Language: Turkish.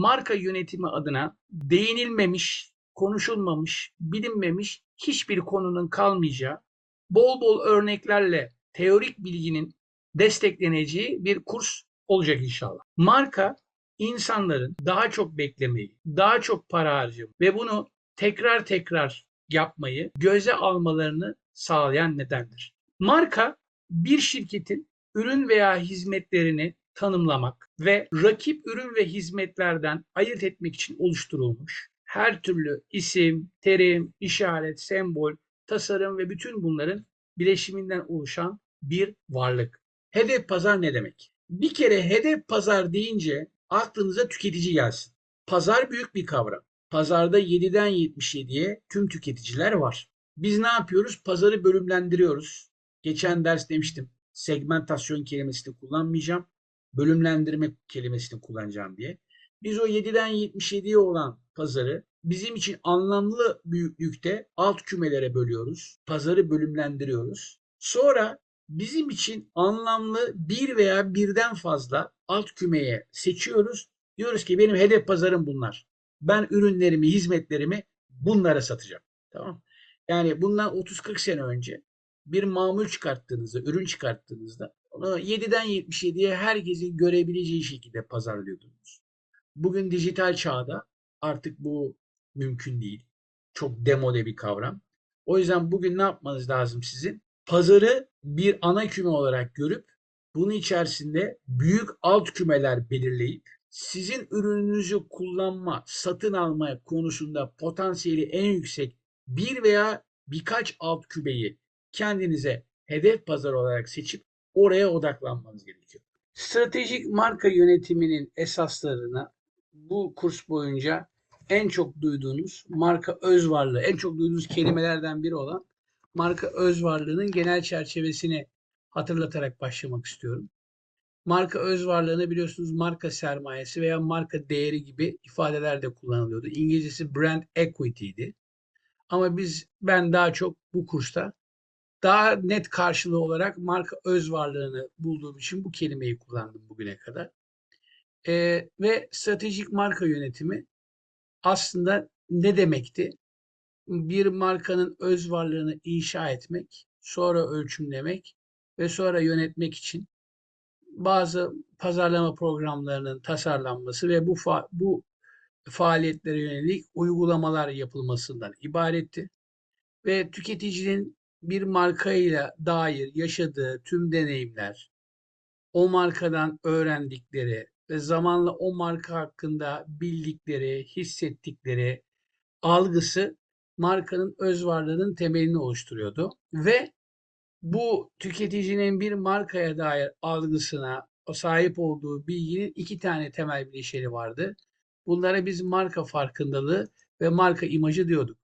marka yönetimi adına değinilmemiş, konuşulmamış, bilinmemiş hiçbir konunun kalmayacağı, bol bol örneklerle teorik bilginin destekleneceği bir kurs olacak inşallah. Marka insanların daha çok beklemeyi, daha çok para harcamayı ve bunu tekrar tekrar yapmayı göze almalarını sağlayan nedendir. Marka bir şirketin ürün veya hizmetlerini tanımlamak ve rakip ürün ve hizmetlerden ayırt etmek için oluşturulmuş her türlü isim, terim, işaret, sembol, tasarım ve bütün bunların bileşiminden oluşan bir varlık. Hedef pazar ne demek? Bir kere hedef pazar deyince aklınıza tüketici gelsin. Pazar büyük bir kavram. Pazarda 7'den 77'ye tüm tüketiciler var. Biz ne yapıyoruz? Pazarı bölümlendiriyoruz. Geçen ders demiştim. Segmentasyon kelimesini kullanmayacağım. Bölümlendirme kelimesini kullanacağım diye. Biz o 7'den 77'ye olan pazarı bizim için anlamlı büyüklükte alt kümelere bölüyoruz. Pazarı bölümlendiriyoruz. Sonra bizim için anlamlı bir veya birden fazla alt kümeye seçiyoruz. Diyoruz ki benim hedef pazarım bunlar. Ben ürünlerimi, hizmetlerimi bunlara satacağım. Tamam. Yani bundan 30-40 sene önce bir mamul çıkarttığınızda, ürün çıkarttığınızda 7'den 77'ye herkesin görebileceği şekilde pazarlıyordunuz. Bugün dijital çağda artık bu mümkün değil. Çok demode bir kavram. O yüzden bugün ne yapmanız lazım sizin? Pazarı bir ana küme olarak görüp bunun içerisinde büyük alt kümeler belirleyip sizin ürününüzü kullanma, satın alma konusunda potansiyeli en yüksek bir veya birkaç alt kümeyi kendinize hedef pazar olarak seçip oraya odaklanmanız gerekiyor. Stratejik marka yönetiminin esaslarına bu kurs boyunca en çok duyduğunuz marka öz varlığı, en çok duyduğunuz kelimelerden biri olan marka öz varlığının genel çerçevesini hatırlatarak başlamak istiyorum. Marka öz varlığını biliyorsunuz marka sermayesi veya marka değeri gibi ifadeler de kullanılıyordu. İngilizcesi brand equity'ydi. Ama biz ben daha çok bu kursta daha net karşılığı olarak marka öz varlığını bulduğum için bu kelimeyi kullandım bugüne kadar. Ee, ve stratejik marka yönetimi aslında ne demekti? Bir markanın öz varlığını inşa etmek, sonra ölçümlemek ve sonra yönetmek için bazı pazarlama programlarının tasarlanması ve bu fa- bu faaliyetlere yönelik uygulamalar yapılmasından ibaretti. Ve tüketicinin bir markayla dair yaşadığı tüm deneyimler, o markadan öğrendikleri ve zamanla o marka hakkında bildikleri, hissettikleri algısı markanın öz varlığının temelini oluşturuyordu. Ve bu tüketicinin bir markaya dair algısına sahip olduğu bilginin iki tane temel bileşeni vardı. Bunlara biz marka farkındalığı ve marka imajı diyorduk.